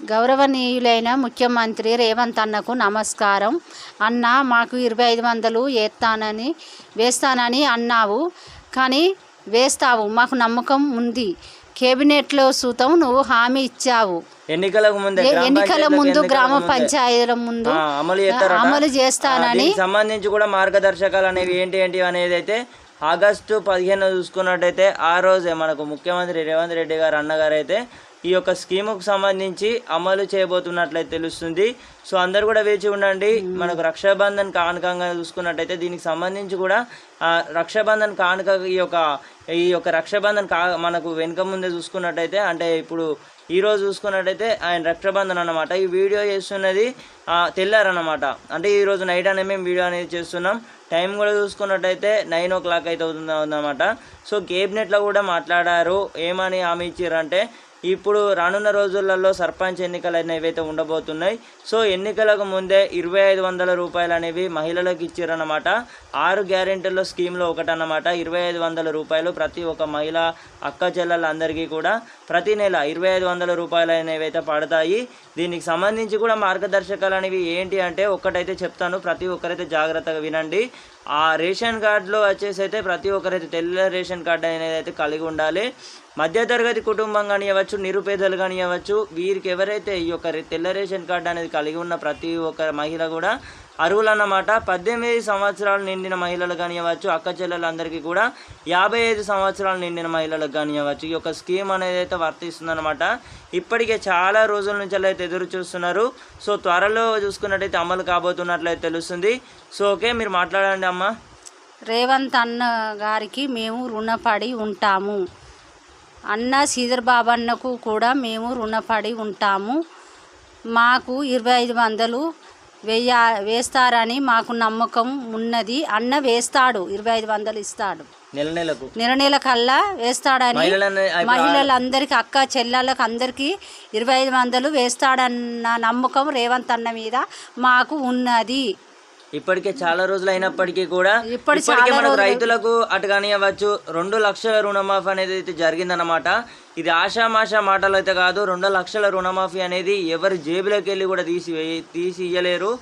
గౌరవనీయులైన ముఖ్యమంత్రి రేవంత్ అన్నకు నమస్కారం. అన్న మాకు ఇరవై ఐదు వందలు వేస్తానని వేస్తానని అన్నావు. కానీ వేస్తావు మాకు నమ్మకం ఉంది. కేబినెట్లో సూతం నువ్వు హామీ ఇచ్చావు. ఎన్నికలకు ముందే ఎన్నికల ముందు గ్రామ. పంచాయతీల ముందు అమలు చేస్తానని. సంబంధించి కూడా మార్గదర్శకాలు అనేవి ఏంటి ఏంటి అనేది అయితే ఆగస్టు పదిహేను చూసుకున్నట్టయితే ఆ రోజే మనకు ముఖ్యమంత్రి రేవంత్ రెడ్డి గారు అన్నగారు అయితే ఈ యొక్క స్కీముకు సంబంధించి అమలు చేయబోతున్నట్లయితే తెలుస్తుంది. సో అందరు కూడా వేచి ఉండండి. మనకు రక్షాబంధన్ కానుకంగా చూసుకున్నట్టయితే దీనికి సంబంధించి కూడా ఆ, రక్షాబంధన్ కానుక ఈ యొక్క ఈ యొక్క రక్షాబంధన్ కా మనకు వెనుక ముందే చూసుకున్నట్టయితే అంటే ఇప్పుడు ఈ రోజు చూసుకున్నట్టయితే ఆయన రక్షాబంధన్ అన్నమాట. ఈ వీడియో చేస్తున్నది ఆ, తెల్లారన్నమాట అంటే ఈ రోజు నైట్ అనే మేము వీడియో అనేది చేస్తున్నాం. టైం కూడా చూసుకున్నట్టయితే నైన్ ఓ క్లాక్ అయితే అవుతుంది అన్నమాట. సో కేబినెట్లో కూడా మాట్లాడారు ఏమని హామీ ఇచ్చారంటే ఇప్పుడు రానున్న రోజులలో సర్పంచ్ ఎన్నికలు అనేవి అయితే ఉండబోతున్నాయి. సో ఎన్నికలకు ముందే ఇరవై ఐదు వందల రూపాయలు అనేవి మహిళలకు ఇచ్చారన్నమాట. ఆరు గ్యారెంటీల స్కీమ్లో ఒకటన్నమాట. ఇరవై ఐదు వందల రూపాయలు ప్రతి ఒక్క మహిళ అక్క చెల్లెలందరికీ కూడా ప్రతి నెల ఇరవై ఐదు వందల రూపాయలు అనేవి అయితే పడతాయి. దీనికి సంబంధించి కూడా మార్గదర్శకాలు అనేవి ఏంటి అంటే ఒక్కటైతే చెప్తాను. ప్రతి ఒక్కరైతే జాగ్రత్తగా వినండి. ఆ రేషన్ కార్డులో వచ్చేసి అయితే ప్రతి ఒక్కరైతే తెల్ల రేషన్ కార్డు అనేది అయితే కలిగి ఉండాలి. మధ్యతరగతి కుటుంబం కానివ్వచ్చు నిరుపేదలు కానివ్వచ్చు వీరికి ఎవరైతే ఈ యొక్క తెల్ల రేషన్ కార్డు అనేది కలిగి ఉన్న ప్రతి ఒక్క మహిళ కూడా అర్హులు అన్నమాట పద్దెనిమిది సంవత్సరాలు నిండిన మహిళలు కానివ్వచ్చు అక్క చెల్లెలందరికీ కూడా యాభై ఐదు సంవత్సరాలు నిండిన మహిళలకు కానివ్వచ్చు ఈ యొక్క స్కీమ్ అనేది అయితే వర్తిస్తుందన్నమాట. ఇప్పటికే చాలా రోజుల నుంచి అయితే ఎదురు చూస్తున్నారు. సో త్వరలో చూసుకున్నట్టయితే అమలు కాబోతున్నట్లయితే తెలుస్తుంది. సో ఓకే మీరు మాట్లాడండి అమ్మ. రేవంత్ అన్న గారికి మేము రుణపడి ఉంటాము. అన్న శ్రీధర్ బాబు అన్నకు కూడా మేము రుణపడి ఉంటాము. మాకు ఇరవై ఐదు వందలు వెయ్య వేస్తారని మాకు నమ్మకం ఉన్నది. అన్న వేస్తాడు ఇరవై ఐదు వందలు ఇస్తాడు. నెల నెలకు? నెల నెల కల్లా వేస్తాడని మహిళలందరికీ అక్క చెల్లెళ్ళకి అందరికీ ఇరవై ఐదు వందలు వేస్తాడన్న నమ్మకం రేవంత్ అన్న మీద మాకు ఉన్నది. ఇప్పటికే చాలా రోజులు అయినప్పటికీ కూడా ఇప్పటి ఇప్పటికే మనకు రైతులకు అటు కానివ్వచ్చు రెండు లక్షల రుణమాఫీ అనేది అయితే జరిగిందన్నమాట. ఇది ఆషామాషా మాటలు అయితే కాదు రెండు లక్షల రుణమాఫీ అనేది ఎవరి జేబులోకి వెళ్ళి కూడా తీసి తీసి ఇయ్యలేరు.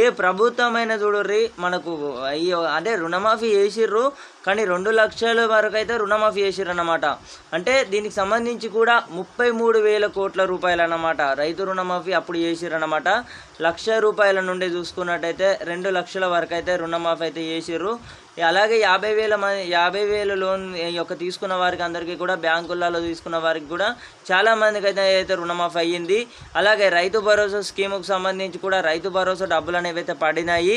ఏ ప్రభుత్వమైన చూడుర్రి మనకు అయ్యో అంటే రుణమాఫీ చేసిర్రు కానీ రెండు లక్షల వరకు అయితే రుణమాఫీ చేసిర్రు అన్నమాట అంటే దీనికి సంబంధించి కూడా ముప్పై మూడు వేల కోట్ల రూపాయలు అన్నమాట రైతు రుణమాఫీ అప్పుడు చేసిర్రు అన్నమాట లక్ష రూపాయల నుండి చూసుకున్నట్టయితే రెండు లక్షల వరకు అయితే రుణమాఫీ అయితే చేసిర్రు. అలాగే యాభై వేల మంది యాభై వేల లోన్ యొక్క తీసుకున్న వారికి అందరికీ కూడా బ్యాంకులలో తీసుకున్న వారికి కూడా చాలా మందికి అయితే అయితే రుణమాఫీ అయ్యింది. అలాగే రైతు భరోసా స్కీముకు సంబంధించి కూడా రైతు భరోసా డబ్బులు అనేవి అయితే పడినాయి.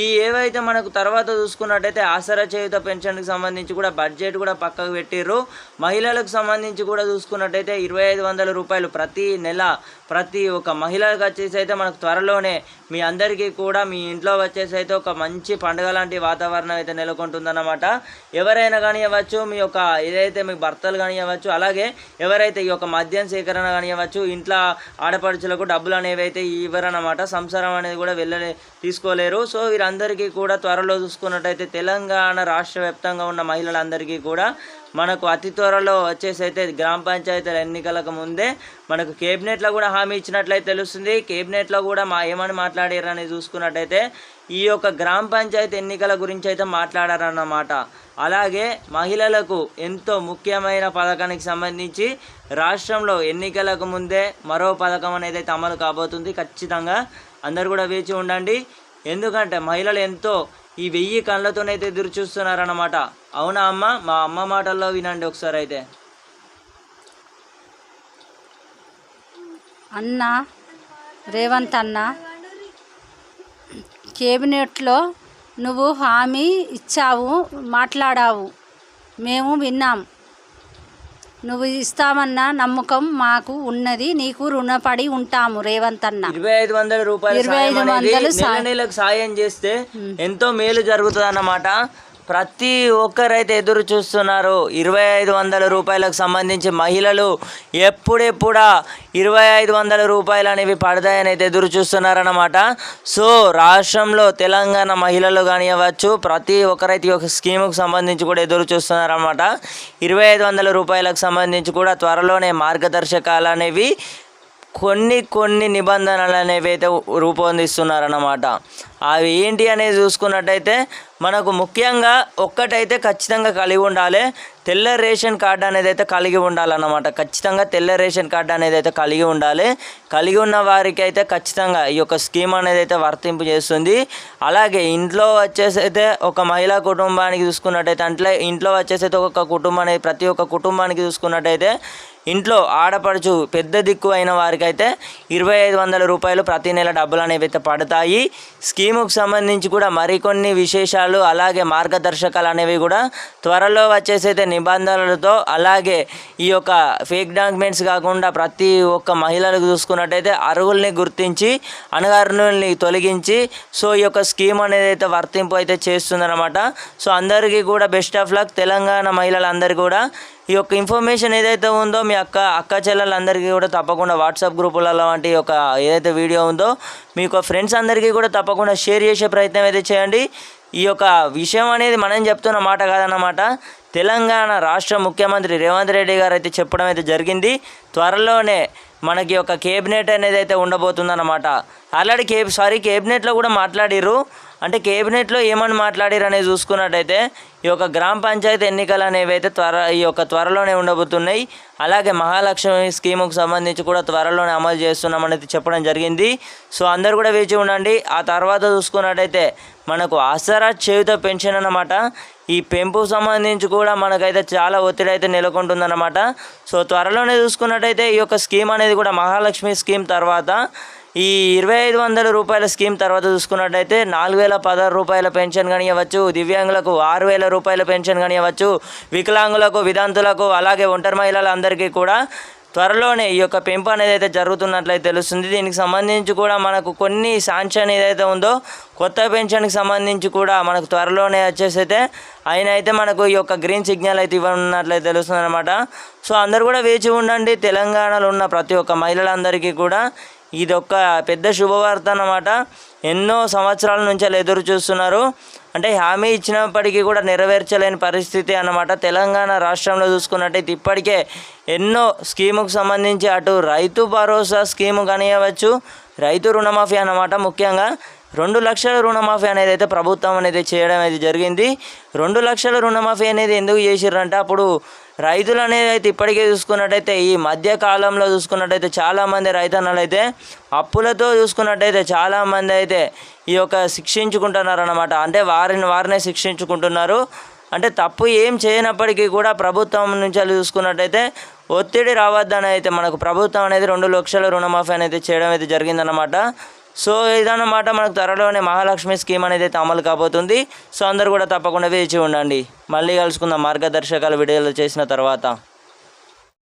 ఈ ఏవైతే మనకు తర్వాత చూసుకున్నట్టయితే ఆసరా చేయుత పెన్షన్కి సంబంధించి కూడా బడ్జెట్ కూడా పక్కకు పెట్టిర్రు. మహిళలకు సంబంధించి కూడా చూసుకున్నట్టయితే ఇరవై ఐదు వందల రూపాయలు ప్రతి నెల ప్రతి ఒక్క మహిళలకు వచ్చేసి అయితే మనకు త్వర త్వరలోనే మీ అందరికీ కూడా మీ ఇంట్లో వచ్చేసి అయితే ఒక మంచి పండుగ లాంటి వాతావరణం అయితే నెలకొంటుందన్నమాట. ఎవరైనా కానివ్వచ్చు మీ యొక్క ఏదైతే మీ భర్తలు కానివ్వచ్చు అలాగే ఎవరైతే ఈ యొక్క మద్యం సేకరణ కానివ్వచ్చు ఇంట్లో ఆడపడుచులకు డబ్బులు అనేవి అయితే ఇవ్వరన్నమాట. సంసారం అనేది కూడా వెళ్ళలే తీసుకోలేరు. సో వీరందరికీ కూడా త్వరలో చూసుకున్నట్టయితే తెలంగాణ రాష్ట్ర వ్యాప్తంగా ఉన్న మహిళలందరికీ కూడా మనకు అతి త్వరలో వచ్చేసి అయితే గ్రామ పంచాయతీల ఎన్నికలకు ముందే మనకు కేబినెట్లో కూడా హామీ ఇచ్చినట్లయితే తెలుస్తుంది. కేబినెట్లో కూడా మా ఏమని మాట్లాడారని చూసుకున్నట్టయితే ఈ యొక్క గ్రామ పంచాయతీ ఎన్నికల గురించి అయితే మాట్లాడారన్నమాట. అలాగే మహిళలకు ఎంతో ముఖ్యమైన పథకానికి సంబంధించి రాష్ట్రంలో ఎన్నికలకు ముందే మరో పథకం అనేది అయితే అమలు కాబోతుంది. ఖచ్చితంగా అందరు కూడా వేచి ఉండండి. ఎందుకంటే మహిళలు ఎంతో ఈ వెయ్యి కళ్ళతోనైతే ఎదురు చూస్తున్నారన్నమాట. అవునా అమ్మ? మా అమ్మ మాటల్లో వినండి ఒకసారి అయితే. అన్న రేవంత్ అన్న కేబినెట్లో నువ్వు హామీ ఇచ్చావు మాట్లాడావు. మేము విన్నాం. నువ్వు ఇస్తామన్న నమ్మకం మాకు ఉన్నది నీకు రుణపడి ఉంటాము రేవంత్ అన్న. ఇరవై ఐదు వందల రూపాయల ఇరవై ఐదు వందలు సాయం. చేస్తే ఎంతో మేలు జరుగుతుంది అన్నమాట ప్రతి ఒక్కరైతే ఎదురు చూస్తున్నారు. ఇరవై ఐదు వందల రూపాయలకు సంబంధించి మహిళలు ఎప్పుడెప్పుడా ఇరవై ఐదు వందల రూపాయలు అనేవి పడతాయని అయితే ఎదురు చూస్తున్నారన్నమాట. సో రాష్ట్రంలో తెలంగాణ మహిళలు కానివ్వచ్చు ప్రతి ఒక్కరైతే ఈ యొక్క స్కీముకు సంబంధించి కూడా ఎదురు చూస్తున్నారన్నమాట. ఇరవై ఐదు వందల రూపాయలకు సంబంధించి కూడా త్వరలోనే మార్గదర్శకాలు అనేవి కొన్ని కొన్ని నిబంధనలు అనేవి అయితే రూపొందిస్తున్నారన్నమాట. అవి ఏంటి అనేది చూసుకున్నట్టయితే మనకు ముఖ్యంగా ఒక్కటైతే ఖచ్చితంగా కలిగి ఉండాలి. తెల్ల రేషన్ కార్డు అనేది అయితే కలిగి ఉండాలన్నమాట. ఖచ్చితంగా తెల్ల రేషన్ కార్డు అనేది అయితే కలిగి ఉండాలి. కలిగి ఉన్న వారికి అయితే ఖచ్చితంగా ఈ యొక్క స్కీమ్ అనేది అయితే వర్తింపు చేస్తుంది. అలాగే ఇంట్లో వచ్చేసి అయితే ఒక మహిళా కుటుంబానికి చూసుకున్నట్టయితే అంటే ఇంట్లో వచ్చేసి అయితే ఒక కుటుంబానికి ప్రతి ఒక్క కుటుంబానికి చూసుకున్నట్టయితే ఇంట్లో ఆడపడుచు పెద్ద దిక్కు అయిన వారికైతే ఇరవై ఐదు వందల రూపాయలు ప్రతి నెల డబ్బులు అనేవి అయితే పడతాయి. స్కీమ్ టీముకు సంబంధించి కూడా మరికొన్ని విశేషాలు అలాగే మార్గదర్శకాలు అనేవి కూడా త్వరలో వచ్చేసైతే నిబంధనలతో అలాగే ఈ యొక్క ఫేక్ డాక్యుమెంట్స్ కాకుండా ప్రతి ఒక్క మహిళలకు చూసుకున్నట్టయితే అర్హుల్ని గుర్తించి అనగారుల్ని తొలగించి సో ఈ యొక్క స్కీమ్ అనేది అయితే వర్తింపు అయితే చేస్తుందన్నమాట. సో అందరికీ కూడా బెస్ట్ ఆఫ్ లక్. తెలంగాణ మహిళలందరికీ కూడా ఈ యొక్క ఇన్ఫర్మేషన్ ఏదైతే ఉందో మీ అక్క అక్క చెల్లెలందరికీ కూడా తప్పకుండా వాట్సాప్ గ్రూపులలో వంటి ఒక ఏదైతే వీడియో ఉందో మీ యొక్క ఫ్రెండ్స్ అందరికీ కూడా తప్పకుండా షేర్ చేసే ప్రయత్నం అయితే చేయండి. ఈ యొక్క విషయం అనేది మనం చెప్తున్న మాట కాదన్నమాట. తెలంగాణ రాష్ట్ర ముఖ్యమంత్రి రేవంత్ రెడ్డి గారు అయితే చెప్పడం అయితే జరిగింది. త్వరలోనే మనకి ఒక కేబినెట్ అనేది అయితే ఉండబోతుందన్నమాట. ఆల్రెడీ కేబ్ సారీ కేబినెట్లో కూడా మాట్లాడిర్రు. అంటే కేబినెట్లో ఏమని మాట్లాడిరు అనేది చూసుకున్నట్టయితే ఈ యొక్క గ్రామ పంచాయతీ ఎన్నికలు అనేవి అయితే త్వర ఈ యొక్క త్వరలోనే ఉండబోతున్నాయి. అలాగే మహాలక్ష్మి స్కీముకు సంబంధించి కూడా త్వరలోనే అమలు చేస్తున్నామనేది చెప్పడం జరిగింది. సో అందరు కూడా వేచి ఉండండి. ఆ తర్వాత చూసుకున్నట్టయితే మనకు ఆసరా చేయుత పెన్షన్ అన్నమాట. ఈ పెంపు సంబంధించి కూడా మనకైతే చాలా ఒత్తిడి అయితే నెలకొంటుందన్నమాట. సో త్వరలోనే చూసుకున్నట్టయితే ఈ యొక్క స్కీమ్ అనేది కూడా మహాలక్ష్మి స్కీమ్ తర్వాత ఈ ఇరవై ఐదు వందల రూపాయల స్కీమ్ తర్వాత చూసుకున్నట్టయితే నాలుగు వేల పదహారు రూపాయల పెన్షన్ కనియవచ్చు దివ్యాంగులకు ఆరు వేల రూపాయల పెన్షన్ కనియవచ్చు వికలాంగులకు విధాంతులకు అలాగే ఒంటరి మహిళలందరికీ కూడా త్వరలోనే ఈ యొక్క పెంపు అనేది అయితే జరుగుతున్నట్లయితే తెలుస్తుంది. దీనికి సంబంధించి కూడా మనకు కొన్ని శాంక్షన్ ఏదైతే ఉందో కొత్త పెన్షన్కి సంబంధించి కూడా మనకు త్వరలోనే వచ్చేసి అయితే ఆయన అయితే మనకు ఈ యొక్క గ్రీన్ సిగ్నల్ అయితే ఇవ్వనున్నట్లయితే తెలుస్తుంది అనమాట సో అందరు కూడా వేచి ఉండండి. తెలంగాణలో ఉన్న ప్రతి ఒక్క మహిళలందరికీ కూడా ఇది ఒక పెద్ద శుభవార్త అన్నమాట. ఎన్నో సంవత్సరాల నుంచి ఎదురు చూస్తున్నారు. అంటే హామీ ఇచ్చినప్పటికీ కూడా నెరవేర్చలేని పరిస్థితి అన్నమాట. తెలంగాణ రాష్ట్రంలో చూసుకున్నట్టయితే ఇప్పటికే ఎన్నో స్కీముకు సంబంధించి అటు రైతు భరోసా స్కీము కానివ్వచ్చు రైతు రుణమాఫీ అన్నమాట ముఖ్యంగా. రెండు లక్షల రుణమాఫీ అనేది అయితే ప్రభుత్వం అనేది చేయడం అయితే జరిగింది. రెండు లక్షల రుణమాఫీ అనేది ఎందుకు చేసిర్రంటే అప్పుడు రైతులు అనేది అయితే ఇప్పటికే చూసుకున్నట్టయితే ఈ మధ్య కాలంలో చూసుకున్నట్టయితే చాలామంది రైతన్నలు అయితే అప్పులతో చూసుకున్నట్టయితే చాలామంది అయితే ఈ యొక్క శిక్షించుకుంటున్నారు అనమాట అంటే వారిని వారినే శిక్షించుకుంటున్నారు. అంటే తప్పు ఏం చేయనప్పటికీ కూడా ప్రభుత్వం నుంచి చూసుకున్నట్టయితే ఒత్తిడి రావద్దని అయితే మనకు ప్రభుత్వం అనేది రెండు లక్షల రుణమాఫీ అనేది చేయడం అయితే జరిగిందన్నమాట. సో ఇదన్నమాట మనకు త్వరలోనే మహాలక్ష్మి స్కీమ్ అనేది అయితే అమలు కాబోతుంది. సో అందరు కూడా తప్పకుండా వేచి ఉండండి. మళ్ళీ కలుసుకుందాం మార్గదర్శకాలు వీడియోలు చేసిన తర్వాత.